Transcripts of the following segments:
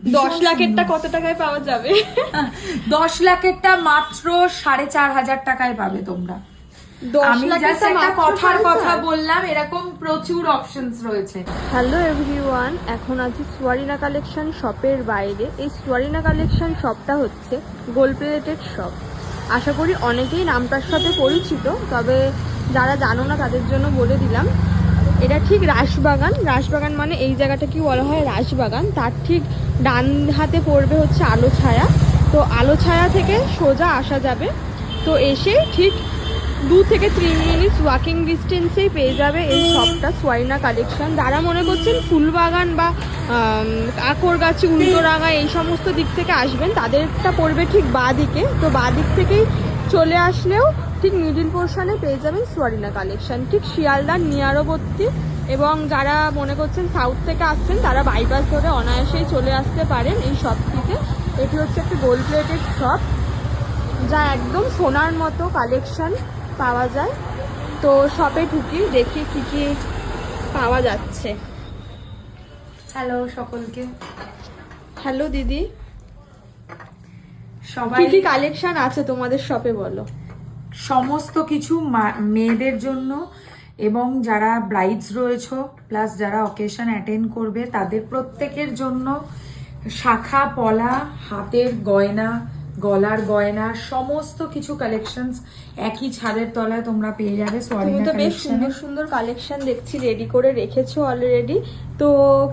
দশ লাখেরটা কত টাকায় পাওয়া যাবে? দশ লাখেরটা মাত্র সাড়ে চার হাজার টাকায় পাবে তোমরা। আমি জাস্ট একটা কথার কথা বললাম এরকম প্রচুর অপশনস রয়েছে। হ্যালো এভরিওয়ান এখন আছি সোয়ারিনা কালেকশন শপের বাইরে। এই সোয়ারিনা কালেকশন শপটা হচ্ছে গোল প্লেটেড শপ আশা করি অনেকেই নামটার সাথে পরিচিত তবে যারা জানো না তাদের জন্য বলে দিলাম। এটা ঠিক রাসবাগান। রাসবাগান মানে এই জায়গাটা কি বলা হয়? রাসবাগান। তার ঠিক ডান হাতে পড়বে হচ্ছে আলো ছায়া। তো আলো ছায়া থেকে সোজা আসা যাবে। তো এসে ঠিক দু থেকে তিন মিনিট ওয়াকিং ডিস্টেন্সেই পেয়ে যাবে এই শপটা সোয়াইনা কালেকশন যারা মনে করছেন ফুলবাগান বা কাকরগাছি, উল্টোরাঙা এই সমস্ত দিক থেকে আসবেন, তাদেরটা পড়বে ঠিক বাঁ দিকে। তো বাঁ দিক থেকেই চলে আসলেও ঠিক মিডিল পোর্শনে পেয়ে যাবেন সোয়ারিনা কালেকশন। ঠিক শিয়ালদার নিয়ারবর্তী এবং যারা মনে করছেন সাউথ থেকে আসছেন তারা বাইপাস ধরে অনায়াসেই চলে আসতে পারেন এই শপটিতে এটি হচ্ছে একটি গোল্ড প্লেটেড শপ যা একদম সোনার মতো কালেকশন পাওয়া যায়। তো শপে ঢুকি দেখি কি কি পাওয়া যাচ্ছে। হ্যালো সকলকে। হ্যালো দিদি। সবাই কি কি কালেকশন আছে তোমাদের শপে বলো? সমস্ত কিছু মেয়েদের জন্য এবং যারা ব্রাইডস রয়েছে প্লাস যারা অকেশন অ্যাটেন্ড করবে তাদের প্রত্যেকের জন্য শাখা পলা হাতের গয়না গলার গয়না সমস্ত কিছু কালেকশনস একই ছাদের তলায় তোমরা পেয়ে যাবে। তুমি তো বেশ সুন্দর সুন্দর কালেকশন দেখছি রেডি করে রেখেছো অলরেডি তো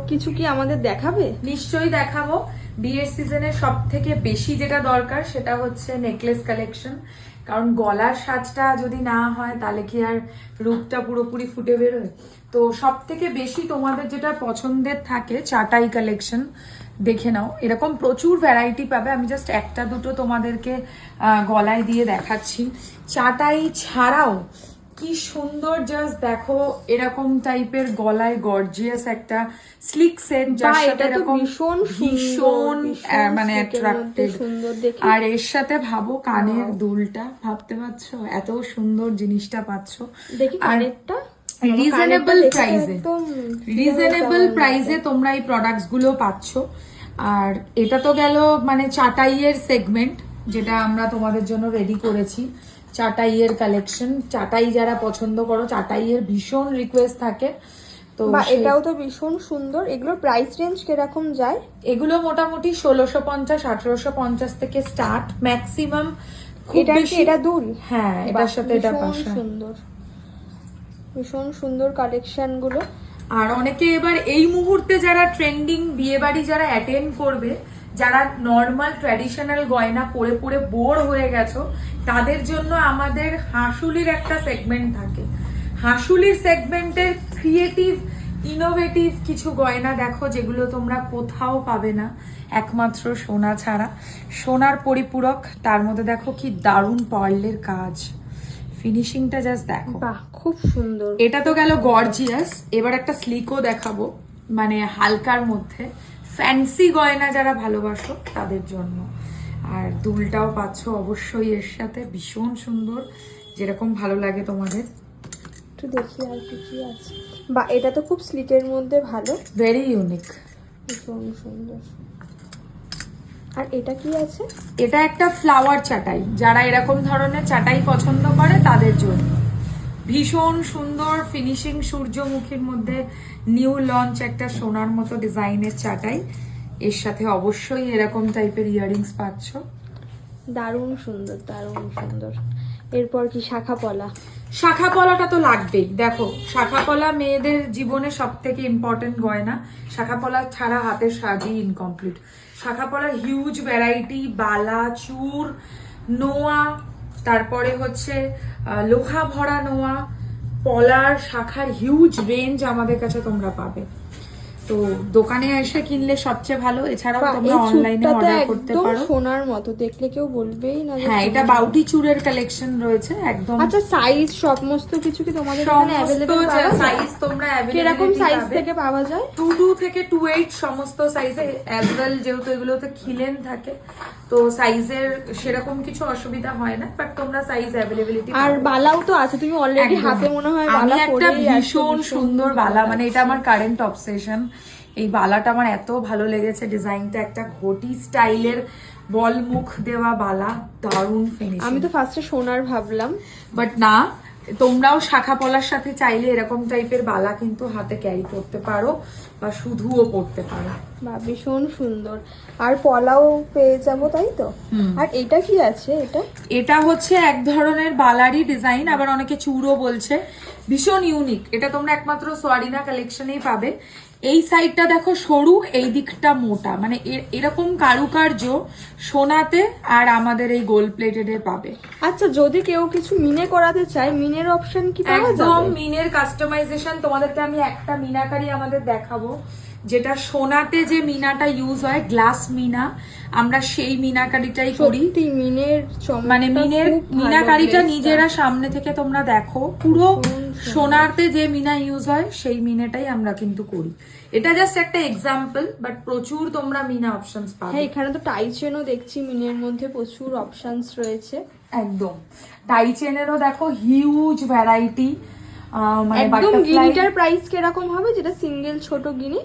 কিছু কি আমাদের দেখাবে? নিশ্চয়ই দেখাবো। বিয়ের সিজনে সব থেকে বেশি যেটা দরকার সেটা হচ্ছে নেকলেস কালেকশন কারণ গলার সাজটা যদি না হয়, তাহলে কি আর রূপটা পুরোপুরি ফুটে বেরোয়? তো সব থেকে বেশি তোমাদের যেটা পছন্দের থাকে চাটাই কালেকশন দেখে নাও। এরকম প্রচুর ভ্যারাইটি পাবে। আমি জাস্ট একটা দুটো তোমাদেরকে গলায় দিয়ে দেখাচ্ছি। চাটাই ছাড়াও কি সুন্দর জাস্ট দেখো এরকম টাইপের গলায় গর্জিয়াস একটা স্লিক সেট যার সাথে এরকম ভীষণ ভীষণ মানে অ্যাট্রাক্টিভ আর এর সাথে ভাবো কানের দুলটা ভাবতে পারছ? এত সুন্দর জিনিসটা পাচ্ছো। আর কানেরটা? রিজনেবল প্রাইসে রিজনেবল প্রাইসে তোমরা এই প্রোডাক্টসগুলো পাচ্ছ। আর এটা তো গেল মানে চাটাইয়ের সেগমেন্ট যেটা আমরা তোমাদের জন্য রেডি করেছি। চাটাইয়ের কালেকশন চাটাই যারা পছন্দ করো চাটাইয়ের ভীষণ রিকোয়েস্ট থাকে। তো এটাও তো ভীষণ সুন্দর। এগুলোর প্রাইস রেঞ্জ কীরকম যায়? এগুলো মোটামুটি ষোলোশো পঞ্চাশ আঠারোশো পঞ্চাশ থেকে স্টার্ট ম্যাক্সিমাম এটা এটা দুল? হ্যাঁ এটার সাথে এটা সুন্দর। ভীষণ সুন্দর কালেকশনগুলো। আর অনেকে এবার এই মুহূর্তে যারা ট্রেন্ডিং বিয়ে বাড়ি যারা অ্যাটেন্ড করবে যারা নর্মাল ট্র্যাডিশনাল গয়না পরে পরে বোর হয়ে গেছো তাদের জন্য আমাদের হাসুলির একটা সেগমেন্ট থাকে। হাসুলির সেগমেন্টের ক্রিয়েটিভ ইনোভেটিভ কিছু গয়না দেখো যেগুলো তোমরা কোথাও পাবে না একমাত্র সোনা ছাড়া। সোনার পরিপূরক তার মধ্যে দেখো কি দারুণ পার্লের কাজ। ফিনিশিংটা জাস্ট দেখো। বাহ খুব সুন্দর। এটা তো গেল গর্জিয়াস এবার একটা স্লিকও দেখাবো মানে হালকার মধ্যে। ফ্যান্সি গয়না যারা ভালোবাসো তাদের জন্য। আর দুলটাও পাচ্ছ অবশ্যই এর সাথে ভীষণ সুন্দর। যেরকম ভালো লাগে তোমাদের। একটু দেখি আর কি কি আছে। বা এটা তো খুব স্লিকের মধ্যে ভালো। ভেরি ইউনিক ভীষণ সুন্দর। আর এটা কি আছে? এটা একটা ফ্লাওয়ার চাটাই। যারা এরকম ধরনের চাটাই পছন্দ করে তাদের জন্য। ভীষণ সুন্দর ফিনিশিং সূর্যমুখীর মধ্যে নিউ লঞ্চ একটা সোনার মতো ডিজাইনের চাটাই এর সাথে অবশ্যই এরকম টাইপের ইয়াররিংস পাচ্ছ। দারুণ সুন্দর দারুণ সুন্দর। এরপর কি শাখা পলা শাখা পলাটা তো লাগবেই। দেখো শাখা পলা মেয়েদের জীবনে সব থেকে ইম্পর্টেন্ট গয়না। শাখা পলা ছাড়া হাতের সাজই ইনকমপ্লিট শাখা পলার হিউজ ভ্যারাইটি বালা চুর নোয়া তারপরে হচ্ছে লোহা ভরা নোয়া পলার শাখার হিউজ রেঞ্জ আমাদের কাছে তোমরা পাবে। তো দোকানে এসে কিনলে সবচেয়ে ভালো। এছাড়াও তোমরা অনলাইনে অর্ডার করতে পারো। সোনার মতো দেখলে কেউ বলবেই না হ্যাঁ এটা বাউটি চূড়ের কালেকশন রয়েছে একদম আচ্ছা সাইজ সমস্ত কিছু কি তোমাদের এখানে পাওয়া সাইজ তোমরা কীরকম availability সাইজ থেকে পাওয়া যায়? টু টু থেকে টু এইট সমস্ত সাইজে অ্যাজ ওয়েল যেহেতু এগুলোতে খিলেন থাকে তো সাইজের সেরকম কিছু অসুবিধা হয় না বাট তোমরা সাইজ অ্যাভেলেবিলিটি আর বালাও তো আছে তুমি অলরেডি হাতে মনে হয় বালা একটা ভীষণ সুন্দর বালা মানে এটা আমার কারেন্ট অবসেশন এই বালাটা আমার এত ভালো লেগেছে। ডিজাইনটা একটা ঘটি স্টাইলের বল মুখ দেওয়া বালা দারুণ ফিনিশিং আমি তো ফার্স্টে সোনার ভাবলাম। বাট না তোমরাও শাখা পলার সাথে চাইলে এরকম টাইপের বালা কিন্তু হাতে ক্যারি করতে পারো বা শুধুও পড়তে পারো। বা ভীষণ সুন্দর। আর পলাও পেয়ে যাব তাই তো? আর এটা কি আছে এটা? এটা হচ্ছে এক ধরনের বালারই ডিজাইন আবার অনেকে চূড়ো বলছে। ভীষণ ইউনিক এটা তোমরা একমাত্র সোয়ারিনা কালেকশনেই পাবে। এই সাইডটা দেখো সরু এই দিকটা মোটা। মানে এ- এরকম কারুকার্য সোনাতে আর আমাদের এই গোল্ড প্লেটেডে পাবে। আচ্ছা যদি কেউ কিছু মিনে করাতে চায় মিনের অপশন কি একদম মিনের কাস্টমাইজেশন তোমাদেরকে আমি একটা মিনাকারি আমাদের দেখাবো। যেটা সোনাতে যে মিনাটা ইউজ হয় গ্লাস মিনা আমরা সেই মিনাকারিটাই করি। মিনের মানে মিনের মিনাকারিটা নিজেরা সামনে থেকে তোমরা দেখো। পুরো সোনারতে যে মিনা ইউজ হয় সেই মিনাটাই আমরা কিন্তু করি। এটা জাস্ট একটা এক্সাম্পল বাট প্রচুর তোমরা মিনা অপশনস পাবে। হ্যাঁ এখানে তো টাই চেনও দেখছি মিনের মধ্যে প্রচুর অপশনস রয়েছে। একদম। টাই চেনেরও দেখো হিউজ ভ্যারাইটি মানে একদম গিনিটার প্রাইস কীরকম হবে যেটা সিঙ্গেল ছোট গিনি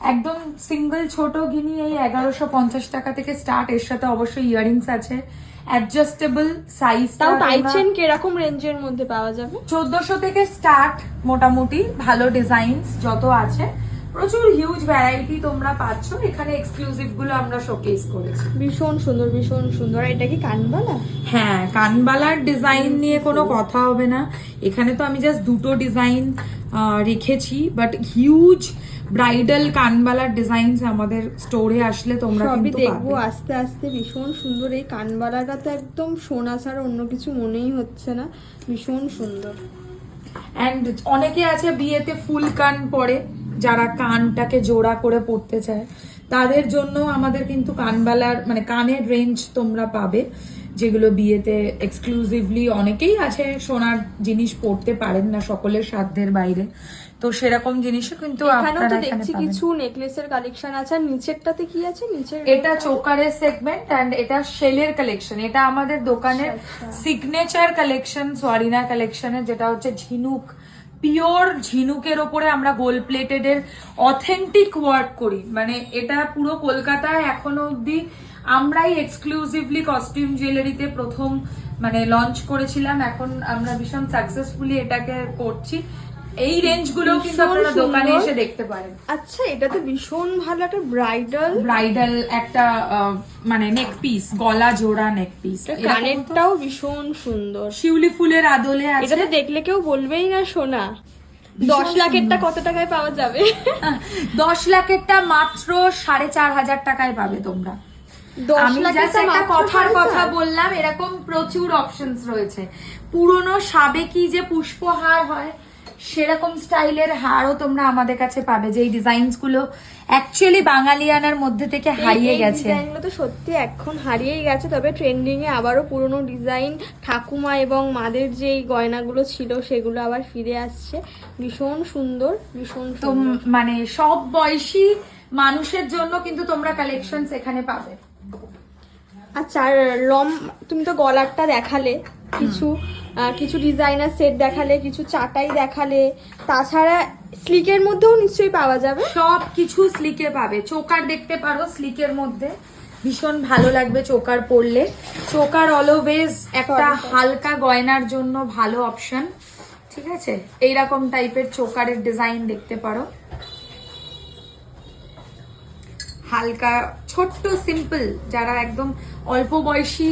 একদম সিঙ্গেল ছোট গিনি এই এগারোশো পঞ্চাশ টাকা থেকে স্টার্ট এর সাথে অবশ্যই ইয়ারিংস আছে। অ্যাডজাস্টেবল সাইজ তাও টাই চেন কীরকম রেঞ্জের মধ্যে পাওয়া যাবে? চোদ্দশো থেকে স্টার্ট মোটামুটি ভালো ডিজাইনস যত আছে। প্রচুর হিউজ ভ্যারাইটি তোমরা পাচ্ছ। এখানে এক্সক্লুসিভগুলো আমরা শোকেস করেছি। ভীষণ সুন্দর ভীষণ সুন্দর। এটা কি কানবালা? হ্যাঁ কানবালার ডিজাইন নিয়ে কোনো কথা হবে না। এখানে তো আমি জাস্ট দুটো ডিজাইন রেখেছি বাট হিউজ ব্রাইডাল কানবালার ডিজাইনস আমাদের স্টোরে আসলে তোমরা কিন্তু দেখব আস্তে আস্তে ভীষণ সুন্দর। এই কানবালাটা তো একদম সোনা ছাড়া অন্য কিছু মনেই হচ্ছে না। ভীষণ সুন্দর। অ্যান্ড অনেকে আছে বিয়েতে ফুল কান পরে যারা কানটাকে জোড়া করে পড়তে চায়। তাদের জন্য আমাদের কিন্তু কানবালার মানে কানের রেঞ্জ তোমরা পাবে যেগুলো বিয়েতে এক্সক্লুসিভলি অনেকেই আছে সোনার জিনিস পড়তে পারেন না সকলের সাধ্যের বাইরে। তো সেরকম জিনিসও কিন্তু এখানেও তো দেখছি কিছু নেকলেসের কালেকশন আছে আর নিচেরটাতে কি আছে? নিচের এটা চোকারের সেগমেন্ট অ্যান্ড এটা শেলের কালেকশন এটা আমাদের দোকানের সিগনেচার কালেকশন সোয়ারিনা কালেকশনের যেটা হচ্ছে ঝিনুক। পিওর ঝিনুকের ওপরে আমরা গোল্ড প্লেটেড এর অথেন্টিক ওয়ার্ক করি। মানে এটা পুরো কলকাতায় এখনও অবধি আমরাই এক্সক্লুসিভলি কস্টিউম জুয়েলারিতে প্রথম মানে লঞ্চ করেছিলাম। এখন আমরা ভীষণ সাকসেসফুলি এটাকে করছি। এই রেঞ্জগুলো কিন্তু আপনারা দোকানে এসে দেখতে পারেন। আচ্ছা এটা তো ভীষণ ভালো একটা ব্রাইডাল ব্রাইডাল একটা মানে নেক পিস গলা জোড়া নেক পিস কানেরটাও ভীষণ সুন্দর। শিউলি ফুলের আদলে এটা আছে তো দেখলে কেউ বলবেই না সোনা। দশ লাখেরটা কত টাকায় পাওয়া যাবে? দশ লাখেরটা মাত্র সাড়ে চার হাজার টাকায় পাবে তোমরা। আমি জাস্ট একটা কথার কথা বললাম এরকম প্রচুর অপশনস রয়েছে। পুরনো সাবেকি যে পুষ্পহার হয় সেরকম স্টাইলের হারও তোমরা আমাদের কাছে পাবে যে এই ডিজাইনসগুলো অ্যাকচুয়ালি বাঙালিয়ানার মধ্যে থেকে হারিয়ে গেছে। ডিজাইনগুলো তো সত্যি এখন হারিয়েই গেছে তবে ট্রেন্ডিং এ আবারও পুরনো ডিজাইন ঠাকুমা এবং মাদের যে গয়নাগুলো ছিল সেগুলো আবার ফিরে আসছে। ভীষণ সুন্দর ভীষণ তো মানে সব বয়সী মানুষের জন্য কিন্তু তোমরা কালেকশন এখানে পাবে। আচ্ছা আর লম তুমি তো গলারটা দেখালে কিছু কিছু ডিজাইনার সেট দেখালে কিছু চাটাই দেখালে। তাছাড়া স্লিকের মধ্যেও নিশ্চয়ই পাওয়া যাবে। সব কিছু স্লিকে পাবে। চোকার দেখতে পারো স্লিকের মধ্যে। ভীষণ ভালো লাগবে চোকার পরলে। চোকার অলওয়েজ একটা. হালকা গয়নার জন্য ভালো অপশন ঠিক আছে? এইরকম টাইপের চোকারের ডিজাইন দেখতে পারো। হালকা ছোট্ট সিম্পল যারা একদম অল্প বয়সী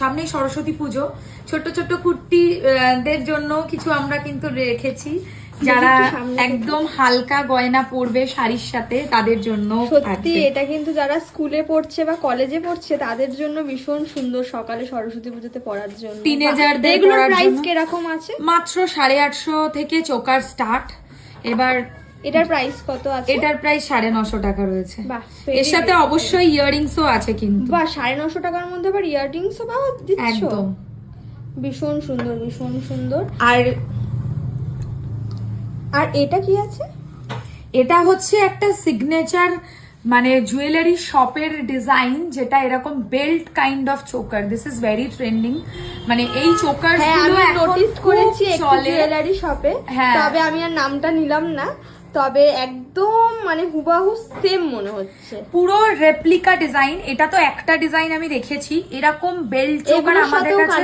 সামনেই সরস্বতী পুজো ছোট্ট ছোট্ট কুর্তি দের জন্য কিছু আমরা কিন্তু রেখেছি যারা। একদম হালকা গয়না পরবে শাড়ির সাথে তাদের জন্য সত্যি এটা কিন্তু যারা স্কুলে পড়ছে বা কলেজে পড়ছে তাদের জন্য ভীষণ সুন্দর সকালে সরস্বতী পুজোতে পড়ার জন্য Teenagerদের এগুলোর প্রাইস। কীরকম আছে মাত্র সাড়ে আটশো থেকে চোকার স্টার্ট এবার এটার প্রাইস কত আছে? এটার প্রায় সাড়ে নশো টাকা রয়েছে। এর সাথে অবশ্যই ইয়ারিংসও আছে কিন্তু। বা সাড়ে নশো টাকার মধ্যে আবার ইয়াররিংসও পাওয়া দিচ্ছ? ভীষণ সুন্দর ভীষণ সুন্দর। আর আর এটা কি আছে? এটা হচ্ছে একটা সিগনেচার মানে জুয়েলারি শপের ডিজাইন যেটা এরকম belt kind of choker this is very trending মানে এই চোকার হ্যাঁ নোটিস করেছি একটু জুয়েলারি শপে হ্যাঁ। তবে আমি আর নামটা নিলাম না। তবে একদম মানে হুবাহু সেম মনে হচ্ছে। পুরো রেপ্লিকা ডিজাইন এটা তো একটা ডিজাইন আমি দেখেছি। এরকম বেল্ট চোকার আমাদের কাছে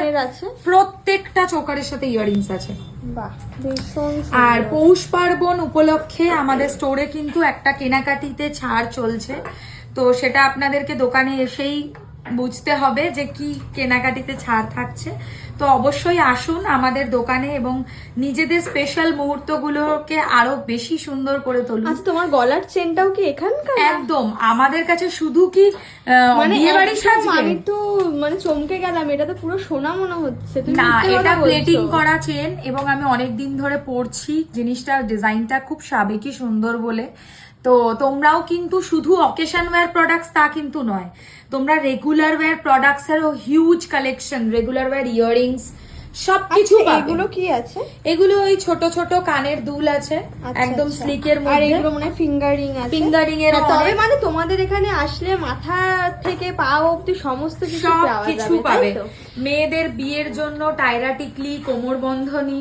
প্রত্যেকটা চোকারের সাথে ইয়াররিংস আছে। বাহ আর। পৌষ পার্বণ উপলক্ষে আমাদের স্টোরে কিন্তু একটা কেনাকাটিতে ছাড় চলছে। তো সেটা আপনাদেরকে দোকানে এসেই বুঝতে হবে যে কি কেনাকাটিতে ছাড় থাকছে। তো অবশ্যই আসুন আমাদের দোকানে এবং নিজেদের স্পেশাল মুহূর্তগুলোকে আরও বেশি সুন্দর করে তুলুন। আচ্ছা তোমার গলার চেনটাও কি এখানকার? একদম আমাদের কাছে শুধু কি মানে বিয়ে বাড়ি সাজবে আমি তো মানে চমকে গেলাম এটা তো পুরো সোনা মনে হচ্ছে না এটা প্লেটিং করা চেন এবং আমি অনেক দিন ধরে পরছি জিনিসটা ডিজাইনটা খুব সাবেকি সুন্দর বলে। তো তোমরাও কিন্তু শুধু অকেশন ওয়্যার প্রোডাক্টস তা কিন্তু নয়। তোমরা রেগুলার ওয়্যার প্রোডাক্টস এরও huge collection regular wear earrings সবকিছু আচ্ছা, এগুলো কি আছে? এগুলো ওই ছোট ছোট কানের দুল আছে আচ্ছা, একদম আচ্ছা। স্লিকের আর এগুলো মনে ফিঙ্গারিং আছে। ফিঙ্গারিং এর হ্যাঁ, তবে মানে তোমাদের এখানে আসলে মাথা থেকে পা অব্দি সমস্ত কিছু পাবে। মেয়েদের বিয়ের জন্য টাইরাটিকলি কোমর বন্ধনী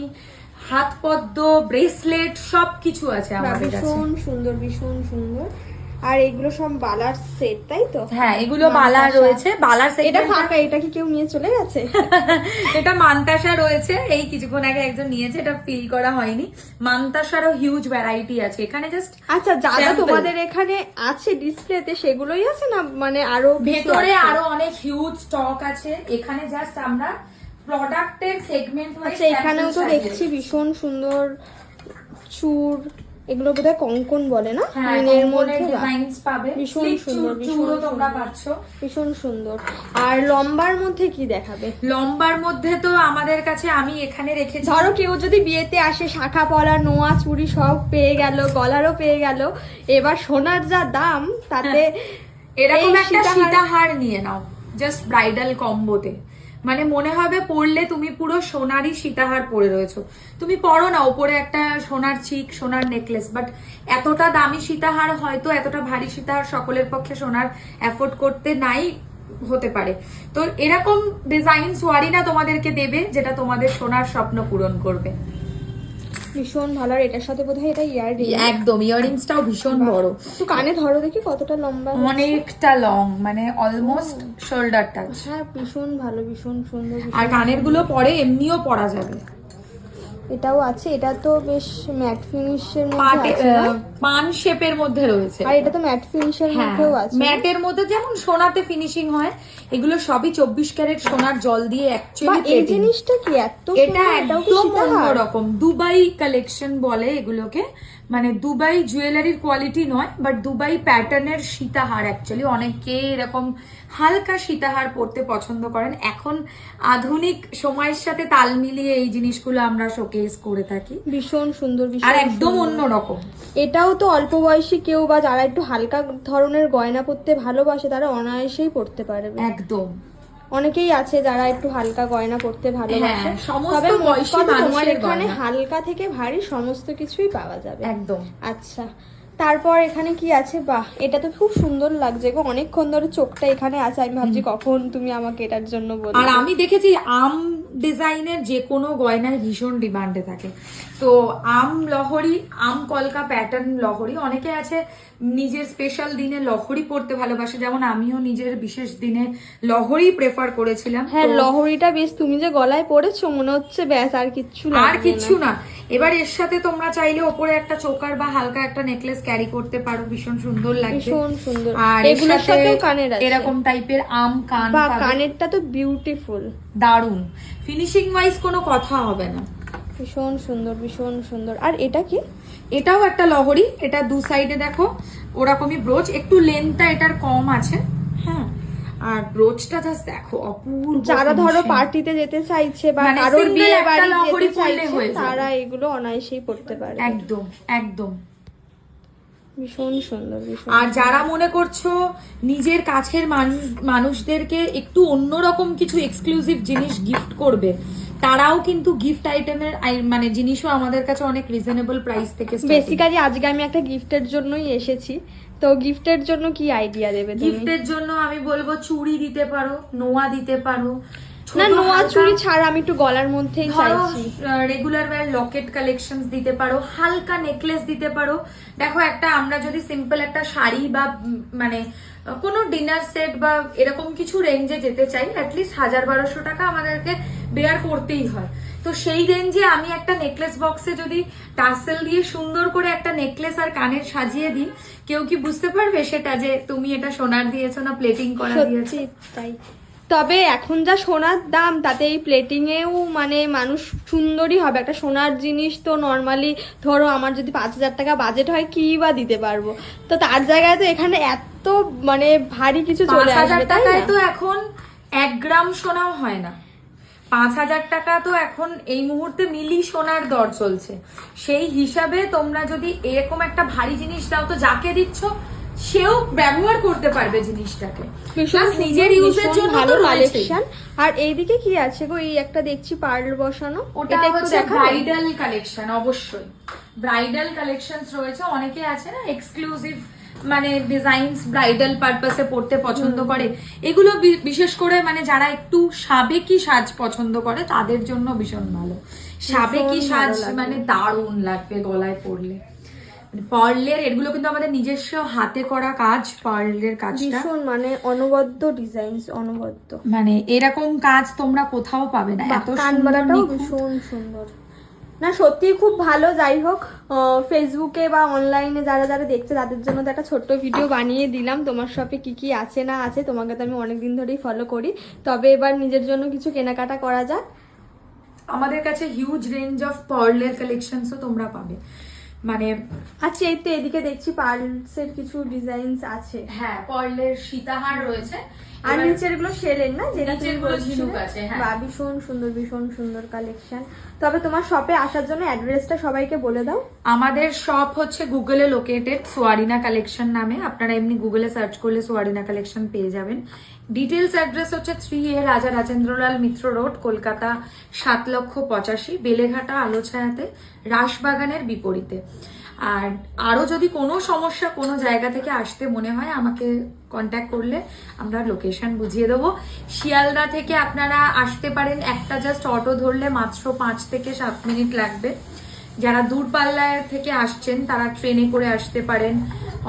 হাত পদ্ম ব্রেসলেট সব কিছু আছে বাহ, আমাদের কাছে। ভীষণ সুন্দর ভীষণ সুন্দর। আর এগুলো সব বালার সেট তাই তো? হ্যাঁ এগুলো বালার রয়েছে। বালার সেট এটা ফাঁকা এটা কি কেউ নিয়ে চলে গেছে? এটা মান্তাসা রয়েছে। এই কিছুক্ষণ আগে একজন নিয়েছে এটা ফিল করা হয়নি। মান্তাসারও হিউজ ভ্যারাইটি আছে। এখানে জাস্ট আচ্ছা যা যা তোমাদের এখানে আছে ডিসপ্লেতে সেগুলোই আছে না? মানে আরও ভেতরে আরও অনেক হিউজ স্টক আছে। এখানে জাস্ট আমরা প্রোডাক্টের সেগমেন্ট আচ্ছা এখানেও তো দেখছি ভীষণ সুন্দর চুর এগুলো বোধহয় কঙ্কন বলে না? হ্যাঁ মিনের কঙ্কনের মধ্যে পাবে। ভীষণ সুন্দর, তোমরা। পাচ্ছ। ভীষণ সুন্দর। আর লম্বার মধ্যে কি দেখাবে? লম্বার মধ্যে তো আমাদের কাছে আমি এখানে রেখেছি। ধরো কেউ যদি বিয়েতে আসে শাখা পলা নোয়া চুড়ি সব পেয়ে গেল গলারও পেয়ে গেল এবার সোনার যা দাম তাতে এরকম এই একটা সীতাহার নিয়ে নাও জাস্ট ব্রাইডাল কম্বোতে মানে মনে হবে পড়লে তুমি পুরো সোনারই সীতাহার পরে রয়েছো। তুমি পরো না, ওপরে একটা সোনার চিক সোনার নেকলেস বাট এতটা দামি সীতাহার হয়তো, এতটা ভারী সীতাহার সকলের পক্ষে সোনার অ্যাফোর্ড করতে নাই, হতে পারে। তো এরকম ডিজাইন সোয়ারি না তোমাদেরকে দেবে, যেটা তোমাদের সোনার স্বপ্ন পূরণ করবে। ভীষণ ভালো আর এটার সাথে বোধহয় এটা ইয়ার একদম ইয়াররিংসটাও ভীষণ বড়। তো কানে ধরো দেখি কতটা লম্বা অনেকটা লং মানে অলমোস্ট শোল্ডার টাচ হ্যাঁ ভীষণ ভালো ভীষণ সুন্দর আর কানেরগুলো পরে এমনিও পরা যাবে। এটাও আছে এটা তো বেশ ম্যাট ফিনিশের মধ্যে পান আছে এর পান শেপের মধ্যে রয়েছে। আর এটা তো ম্যাট ফিনিশের মধ্যেও আছে? ম্যাটের মধ্যে যেমন সোনাতে ফিনিশিং হয় এগুলো সবই চব্বিশ ক্যারেট সোনার জল দিয়ে অ্যাকচুয়ালি এই জিনিসটা কি এত এটা একদম অন্যরকম। দুবাই কালেকশন বলে এগুলোকে। মানে দুবাই জুয়েলারির কোয়ালিটি নয় বাট দুবাই প্যাটার্নের সীতাহার অ্যাকচুয়ালি অনেকে এরকম হালকা সীতাহার পরতে পছন্দ করেন। এখন আধুনিক সময়ের সাথে তাল মিলিয়ে এই জিনিসগুলো আমরা শোকেস করে থাকি। ভীষণ সুন্দর আর একদম। অন্যরকম এটাও তো অল্প বয়সী কেউ বা যারা একটু হালকা ধরনের গয়না পরতে ভালোবাসে তারা অনায়াসেই পরতে পারবে। একদম। অনেকেই আছে যারা একটু হালকা গয়না করতে ভালোবাসে। হ্যাঁ, তবে বয়সী কথা তোমার এখানে হালকা থেকে ভারী সমস্ত কিছুই পাওয়া যাবে। একদম। আচ্ছা তারপর এখানে কি আছে? বাহ এটা তো খুব সুন্দর লাগছে গো। অনেকক্ষণ ধরে চোখটা এখানে আছে। আমি ভাবছি কখন তুমি আমাকে এটার জন্য বলো আর আমি দেখেছি আম ডিজাইনের যে কোনো গয়নায় ভীষণ ডিমান্ডে থাকে। তো আম লহরি আম কলকা প্যাটার্ন লহরি অনেকে আছে নিজের স্পেশাল দিনে লহরি পড়তে ভালোবাসে যেমন আমিও নিজের বিশেষ দিনে লহরি প্রেফার করেছিলাম। হ্যাঁ লহরিটা বেশ তুমি যে গলায় পড়েছো মনে হচ্ছে ব্যাস আর কিচ্ছু না আর কিচ্ছু না। এবার এর সাথে তোমরা চাইলে ওপরে একটা চোকার বা হালকা একটা নেকলেস ক্যারি করতে পারো ভীষণ সুন্দর লাগবে। ভীষণ সুন্দর। আর এগুলোর সাথে সাথেও কানের আছে। এরকম টাইপের আম কান বা কানেরটা তো বিউটিফুল দারুণ। ফিনিশিং ওয়াইজ কোনো কথা হবে না। ভীষণ সুন্দর ভীষণ সুন্দর। আর এটা কি? এটাও একটা লহরি এটা দু সাইডে দেখো ওরকমই ব্রোচ একটু লেন্থটা এটার কম আছে। হ্যাঁ আর ব্রোচটা জাস্ট দেখো অপূর্ব যারা ধরো পার্টিতে যেতে চাইছে বা মানে কারোর বিয়ে বাড়ি যেতে চাইছে তারা এগুলো অনায়াসেই পড়তে পারে একদম একদম। ভীষণ সুন্দর আর যারা মনে করছ নিজের কাছের মানুষদেরকে একটু অন্যরকম কিছু এক্সক্লুসিভ জিনিস গিফট করবে তারাও কিন্তু গিফট আইটেমের মানে জিনিসও আমাদের কাছে অনেক রিজনেবল প্রাইস থেকে। বেসিক্যালি আজকে আমি একটা গিফটের জন্যই এসেছি। তো গিফটের জন্য কি আইডিয়া দেবে গিফটের জন্য আমি বলব চুড়ি দিতে পারো নোয়া দিতে পারো না নোয়া চুড়ি ছাড়া আমি একটু গলার মধ্যেই চাইছি। রেগুলার ওয়্যার লকেট কালেকশন দিতে পারো হালকা নেকলেস দিতে পারো। দেখো একটা আমরা যদি সিম্পল একটা শাড়ি বা মানে কোনো ডিনার সেট বা এরকম কিছু রেঞ্জে যেতে চাই অ্যাটলিস্ট হাজার বারোশো টাকা আমাদেরকে বেয়ার করতেই হয়। তো সেই রেঞ্জে আমি একটা নেকলেস বক্সে যদি টাসেল দিয়ে সুন্দর করে একটা নেকলেস আর কানের সাজিয়ে দিই কেউ কি বুঝতে পারবে সেটা যে তুমি এটা সোনার দিয়েছ না প্লেটিং করা দিয়েছ? তাই। তবে এখন যা সোনার দাম তাতে এই প্লেটিংয়েও মানে মানুষ সুন্দরই হবে। একটা সোনার জিনিস তো নর্মালি ধরো আমার যদি পাঁচ হাজার টাকা বাজেট হয় কি বা দিতে পারব? তো তার জায়গায় তো এখানে এত মানে ভারী কিছু চলে আসবে তাই টাকায় তো এখন এক গ্রাম সোনাও হয় না। পাঁচ হাজার টাকা তো এখন এই মুহূর্তে মিলি সোনার দর চলছে। সেই হিসাবে তোমরা যদি এরকম একটা ভারী জিনিস দাও তো যাকে দিচ্ছ সেও ব্যবহার করতে পারবে জিনিসটাকে। নিজের ইউজের জন্য ভালো কালেকশন আর এইদিকে কি আছে গো? এই একটা দেখছি পার্ল বসানো। ওটা হচ্ছে ব্রাইডাল কালেকশন অবশ্যই। ব্রাইডাল কালেকশন রয়েছে। অনেকে আছে না এক্সক্লুসিভ মানে ডিজাইনস ব্রাইডাল পারপাসে পড়তে পছন্দ করে। এগুলো বিশেষ করে মানে যারা একটু সাবেকি সাজ পছন্দ করে তাদের জন্য ভীষণ ভালো। সাবেকি সাজ মানে দারুণ লাগবে গলায় পরলে। পার্লের এগুলো কিন্তু আমাদের নিজস্ব হাতে করা কাজ পার্লের কাজটা। ভীষণ মানে অনবদ্য ডিজাইনস অনবদ্য মানে এরকম কাজ তোমরা কোথাও পাবে না। এত সুন্দর ভীষণ সুন্দর। না সত্যি খুব ভালো। যাই হোক ফেসবুকে বা অনলাইনে যারা যারা দেখছে তাদের জন্য তো একটা ছোট্ট ভিডিও বানিয়ে দিলাম। তোমার শপে কি কি আছে না আছে তোমাকে তো আমি অনেকদিন ধরেই ফলো করি। তবে এবার নিজের জন্য কিছু কেনাকাটা করা যাক। আমাদের কাছে হিউজ রেঞ্জ অফ পার্লের কালেকশনসও তোমরা পাবে। মানে আচ্ছা এই তো এদিকে দেখছি পার্লসের কিছু ডিজাইনস আছে। হ্যাঁ পার্লের সীতাহার রয়েছে। আর নিচেরগুলো সেলের না? যেটা তুমি নিচেরগুলো বলছিলে? ঝিনুক আছে, হ্যাঁ। ভীষণ সুন্দর ভীষণ সুন্দর কালেকশন তবে তোমার শপে আসার জন্য অ্যাড্রেসটা সবাইকে বলে দাও। আমাদের শপ হচ্ছে গুগলে লোকেটেড সোয়ারিনা কালেকশন নামে। আপনারা এমনি গুগলে সার্চ করলে সোয়ারিনা কালেকশন পেয়ে যাবেন। ডিটেলস অ্যাড্রেস হচ্ছে three A Raja Rajendralal Mitra road, Kolkata সাত লক্ষ পঁচাশি, বেলেঘাটা, আলোছায়াতে, রাসবাগানের বিপরীতে। আর আরও যদি কোনো সমস্যা কোনো জায়গা থেকে আসতে মনে হয়, আমাকে কন্ট্যাক্ট করলে আমরা লোকেশন বুঝিয়ে দেবো। শিয়ালদা থেকে আপনারা আসতে পারেন, একটা জাস্ট অটো ধরলে মাত্র পাঁচ থেকে সাত মিনিট লাগবে। যারা দূরপাল্লায় থেকে আসছেন, তারা ট্রেনে করে আসতে পারেন।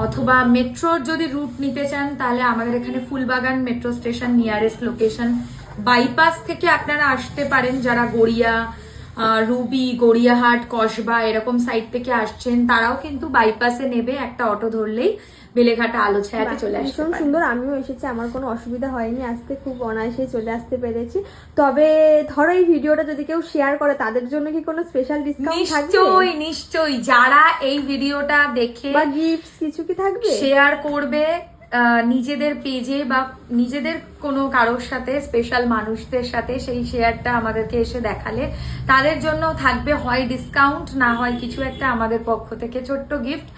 অথবা মেট্রোর যদি রুট নিতে চান, তাহলে আমাদের এখানে Phoolbagan metro station nearest location bypass থেকে আপনারা আসতে পারেন যারা গড়িয়া রুবি, গড়িয়াহাট, কসবা, এরকম সাইড থেকে আসছেন, তারাও কিন্তু বাইপাসে নেবে একটা অটো ধরলেই। বেলেঘাটা আলো ছায়াতে চলে আসতে ভীষণ সুন্দর আমিও এসেছি আমার কোনো অসুবিধা হয়নি আসতে খুব অনায়াসে চলে আসতে পেরেছি। তবে ধরো এই ভিডিওটা যদি কেউ শেয়ার করে তাদের জন্য কি কোনো স্পেশাল ডিসকাউন্ট থাকবে? নিশ্চয়ই নিশ্চয়ই যারা এই ভিডিওটা দেখে বা গিফটস কিছু কি থাকবে? শেয়ার করবে আহ, নিজেদের পেজে বা নিজেদের কোনো কারোর সাথে স্পেশাল মানুষদের সাথে সেই শেয়ারটা আমাদেরকে এসে দেখালে তাদের জন্য থাকবে হয় ডিসকাউন্ট না হয় কিছু একটা আমাদের পক্ষ থেকে ছোট্ট গিফট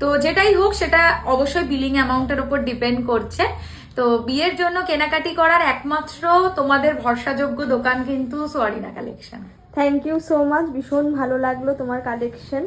তো যেটাই হোক, সেটা অবশ্যই বিলিং অ্যামাউন্টের উপর ডিপেন্ড করছে। তো বিয়ের জন্য কেনাকাটি করার একমাত্র তোমাদের ভরসাযোগ্য দোকান কিন্তু Swarina collection thank you so much ভীষণ ভালো লাগল তোমার কালেকশন